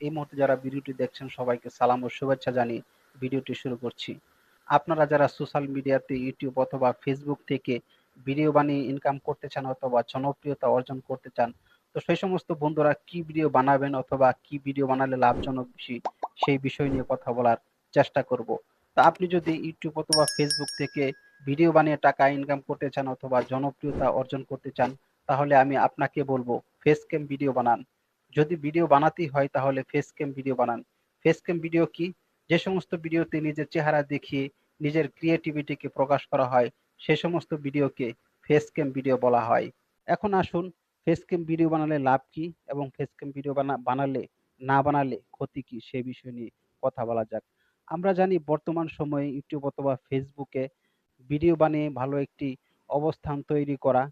এই মুহূর্তে যারা ভিডিওটি দেখছেন, সবাইকে সালাম ও শুভেচ্ছা জানিয়ে ভিডিওটি শুরু করছি। আপনারা যারা সোশ্যাল মিডিয়াতে ইউটিউব অথবা ফেসবুক থেকে ভিডিও বানিয়ে ইনকাম করতে চান অথবা জনপ্রিয়তা অর্জন করতে চান, তো সেই সমস্ত বন্ধুরা কি ভিডিও বানাবেন অথবা কি ভিডিও বানালে লাভজনক বেশি, সেই বিষয় নিয়ে কথা বলার চেষ্টা করব। তা আপনি যদি ইউটিউব অথবা ফেসবুক থেকে ভিডিও বানিয়ে টাকা ইনকাম করতে চান অথবা জনপ্রিয়তা অর্জন করতে চান, তাহলে আমি আপনাকে বলব ফেস ক্যাম ভিডিও বানান। যদি ভিডিও বানাতেই হয় তাহলে ফেস ক্যাম ভিডিও বানান। ফেস ক্যাম ভিডিও কি? যে সমস্ত ভিডিওতে নিজের চেহারা দেখিয়ে নিজের ক্রিয়েটিভিটিকে প্রকাশ করা হয়, সে সমস্ত ভিডিওকে ফেস ক্যাম ভিডিও বলা হয়। এখন আসুন ফেস ক্যাম ভিডিও বানালে লাভ কি এবং ফেস ক্যাম ভিডিও বানা, বানালে, না বানালে ক্ষতি কি সে বিষয় নিয়ে কথা বলা যাক। আমরা জানি বর্তমান সময়ে ইউটিউব অথবা ফেসবুকে ভিডিও বানিয়ে ভালো একটি অবস্থান তৈরি করা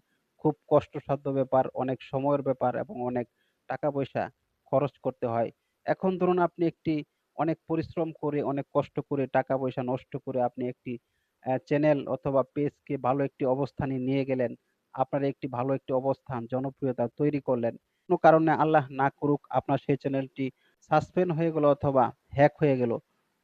খুব কষ্টসাধ্য ব্যাপার, অনেক সময়ের ব্যাপার এবং অনেক টাকা পয়সা খরচ করতে হয়। এখন ধরুন আপনি একটি অনেক পরিশ্রম করে, অনেক কষ্ট করে টাকা পয়সা নষ্ট করে আপনি একটি চ্যানেল অথবা পেজকে ভালো একটি অবস্থানে নিয়ে গেলেন, আপনার একটি ভালো একটি অবস্থান, জনপ্রিয়তা তৈরি করলেন। কোনো কারণে আল্লাহ না করুক, আপনার সেই চ্যানেলটি সাসপেন্ড হয়ে গেল অথবা হ্যাক হয়ে গেল।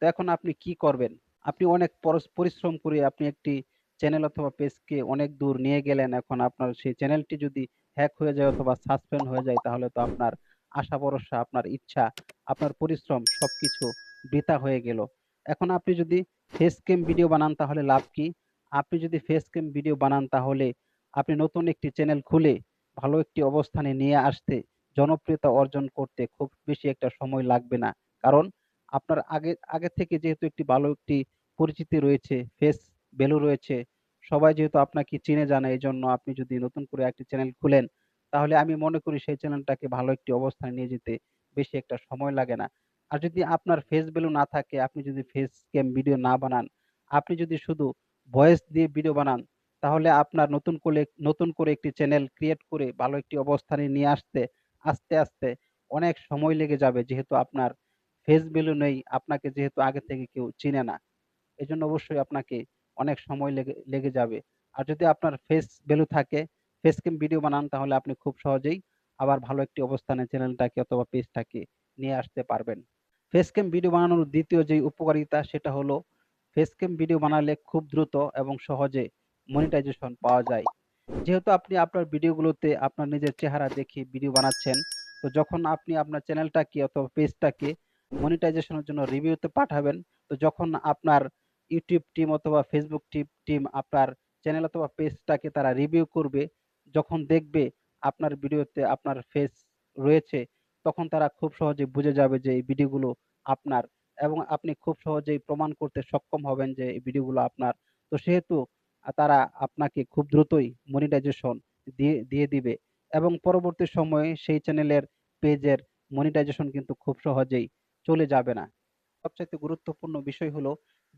তো এখন আপনি কি করবেন? আপনি অনেক পরিশ্রম করে আপনি একটি চ্যানেল অথবা পেজকে অনেক দূর নিয়ে গেলেন, এখন আপনার সেই চ্যানেলটি যদি হ্যাক হয়ে যায় অথবা সাসপেন্ড হয়ে যায়, তাহলে তো আপনার আশা ভরসা, আপনার ইচ্ছা, আপনার পরিশ্রম সবকিছু বৃথা হয়ে গেল। এখন আপনি যদি ফেস ক্যাম ভিডিও বানান তাহলে লাভ কি? আপনি যদি ফেস ক্যাম ভিডিও বানান তাহলে আপনি নতুন একটি চ্যানেল খুলে ভালো একটি অবস্থানে নিয়ে আসতে, জনপ্রিয়তা অর্জন করতে খুব বেশি একটা সময় লাগবে না। কারণ আপনার আগে আগে থেকে যেহেতু একটি ভালো একটি পরিচিতি রয়েছে ফেস ভ্যালু রয়েছে সবাই যেহেতু আপনাকে চিনে জানে এই জন্য আপনি যদি নতুন করে একটি চ্যানেল খুলেন, তাহলে আমি মনে করি সেই চ্যানেলটাকে ভালো একটি অবস্থানে নিয়ে যেতে বেশি একটা সময় লাগে না। আর যদি আপনার ফেস ভ্যালু না থাকে, আপনি যদি ফেস ক্যাম ভিডিও না বানান, আপনি যদি শুধু ভয়েস দিয়ে ভিডিও বানান, তাহলে আপনার নতুন করে নতুন করে একটি চ্যানেল ক্রিয়েট করে ভালো একটি অবস্থানে নিয়ে আসতে, আস্তে আস্তে অনেক সময় লেগে যাবে, যেহেতু আপনার ফেস ভ্যালু নেই, আপনাকে যেহেতু আগে থেকে কেউ চিনে না। এই জন্য অবশ্যই আপনাকে অনেক সময় লেগে লেগে যাবে। আর যদি আপনার ফেস ভ্যালু থাকে ফেস ক্যাম ভিডিও বানান, তাহলে আপনি খুব সহজেই আবার ভালো একটি অবস্থানে চ্যানেলটাকে অথবা পেজটাকে নিয়ে আসতে পারবেন। ফেস ক্যাম ভিডিও বানানোর দ্বিতীয় যে উপকারিতা, সেটা হলো ফেস ক্যাম ভিডিও বানালে খুব দ্রুত এবং সহজে মনিটাইজেশন পাওয়া যায়। যেহেতু আপনি আপনার ভিডিওগুলোতে আপনার নিজের চেহারা দেখে ভিডিও বানাচ্ছেন, তো যখন আপনি আপনার চ্যানেলটাকে অথবা পেজটাকে মনিটাইজেশনের জন্য রিভিউতে পাঠাবেন, তো যখন আপনার ইউটিউব টিম অথবা ফেসবুক টিম টিম আপনার চ্যানেল অথবা পেজটাকে তারা রিভিউ করবে। যখন দেখবে আপনার ভিডিওতে আপনার ফেস রয়েছে, তখন তারা খুব সহজে বুঝে যাবে যে এই ভিডিওগুলো আপনার এবং আপনি খুব সহজেই প্রমাণ করতে সক্ষম হবেন যে এই ভিডিওগুলো আপনার। তো সেহেতু তারা আপনাকে খুব দ্রুতই মনিটাইজেশন দিয়ে দিয়ে দিবে এবং পরবর্তী সময়ে সেই চ্যানেলের পেজের মনিটাইজেশন কিন্তু খুব সহজেই চলে যাবে না। সবচাইতে গুরুত্বপূর্ণ বিষয় হলো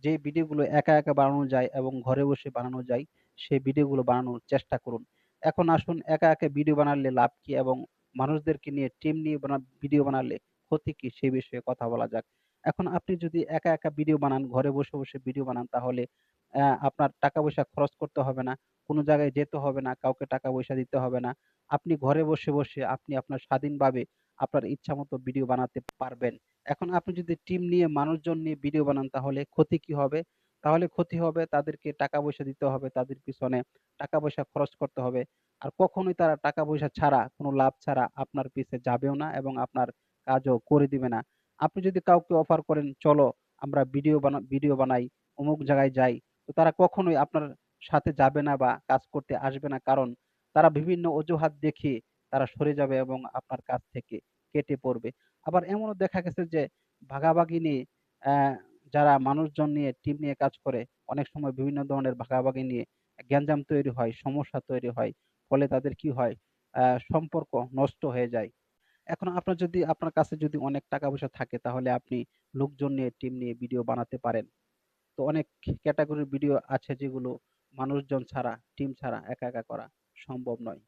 যে ভিডিওগুলো একা একা বানানো যায় এবং ঘরে বসে বানানো যায়, সেই ভিডিওগুলো বানানোর চেষ্টা করুন। এখন আসুন, একা একা ভিডিও বানালে লাভ কি এবং মানুষদেরকে নিয়ে টিম নিয়ে ভিডিও বানালে ক্ষতি কি, সেই বিষয়ে কথা বলা যাক। এখন আপনি যদি একা একা ভিডিও বানান, ঘরে বসে বসে ভিডিও বানান, তাহলে আপনার টাকা পয়সা খরচ করতে হবে না, কোনো জায়গায় যেতে হবে না, কাউকে টাকা পয়সা দিতে হবে না। আপনি ঘরে বসে বসে আপনি আপনার স্বাধীনভাবে আপনার ইচ্ছা মতো ভিডিও বানাতে পারবেন। এখন আপনি যদি টিম নিয়ে, মানুষজন নিয়ে ভিডিও বানান, তাহলে ক্ষতি কি হবে? তাহলে ক্ষতি হবে তাদেরকে টাকা পয়সা দিতে হবে, তাদের পিছনে টাকা পয়সা খরচ করতে হবে। আর কখনোই তারা টাকা পয়সা ছাড়া, কোনো লাভ ছাড়া আপনার পিছে যাবেও না এবং আপনার কাজও করে দিবে না। আপনি যদি কাউকে অফার করেন, চলো, আমরা ভিডিও বানা ভিডিও বানাই, অমুক জায়গায় যাই। তো তারা কখনোই আপনার সাথে যাবে না বা কাজ করতে আসবে না। কারণ তারা বিভিন্ন অজুহাত দেখিয়ে তারা সরে যাবে এবং আপনার কাছ থেকে কেটে পড়বে। আবার এমনও দেখা গেছে যে ভাগাভাগি নিয়ে যারা মানুষজন নিয়ে টিম নিয়ে কাজ করে, অনেক সময় বিভিন্ন ধরনের ভাগাভাগি নিয়ে গ্যাঞ্জাম তৈরি হয়, সমস্যা তৈরি হয়, ফলে তাদের কি হয় সম্পর্ক নষ্ট হয়ে যায়। এখন আপনার যদি, আপনার কাছে যদি অনেক টাকা পয়সা থাকে, তাহলে আপনি লোকজন নিয়ে টিম নিয়ে ভিডিও বানাতে পারেন। তো অনেক ক্যাটাগরির ভিডিও আছে যেগুলো মানুষজন ছাড়া টিম ছাড়া একা একা করা সম্ভব নয়।